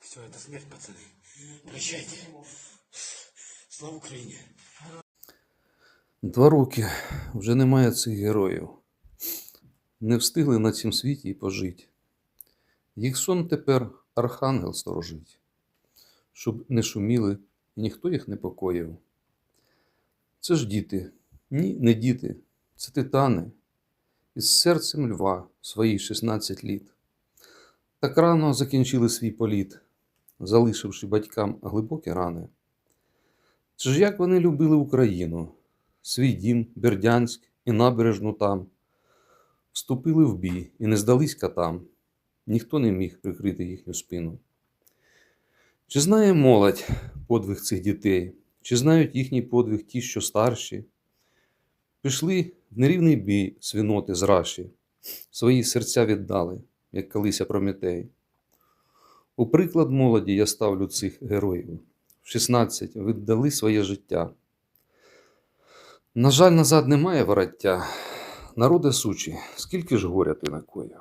Все, это смерть, пацаны. Прощайте. Слава Україні. Два роки вже немає цих героїв. Не встигли на цім світі й пожить. Їх сон тепер архангел сторожить, щоб не шуміли і ніхто їх не покоїв. Це ж діти, ні, не діти, це титани, із серцем льва в свої 16 літ. Так рано закінчили свій політ, залишивши батькам глибокі рани. Чи ж як вони любили Україну, свій дім, Бердянськ і набережну там, вступили в бій і не здались катам, ніхто не міг прикрити їхню спину. Чи знає молодь подвиг цих дітей, чи знають їхній подвиг ті, що старші? Пішли в нерівний бій свиноти з раші, свої серця віддали, як колися Прометей. У приклад молоді я ставлю цих героїв. В 16 віддали своє життя. На жаль, назад немає вороття. Народи сучі, скільки ж горя ти накоїв.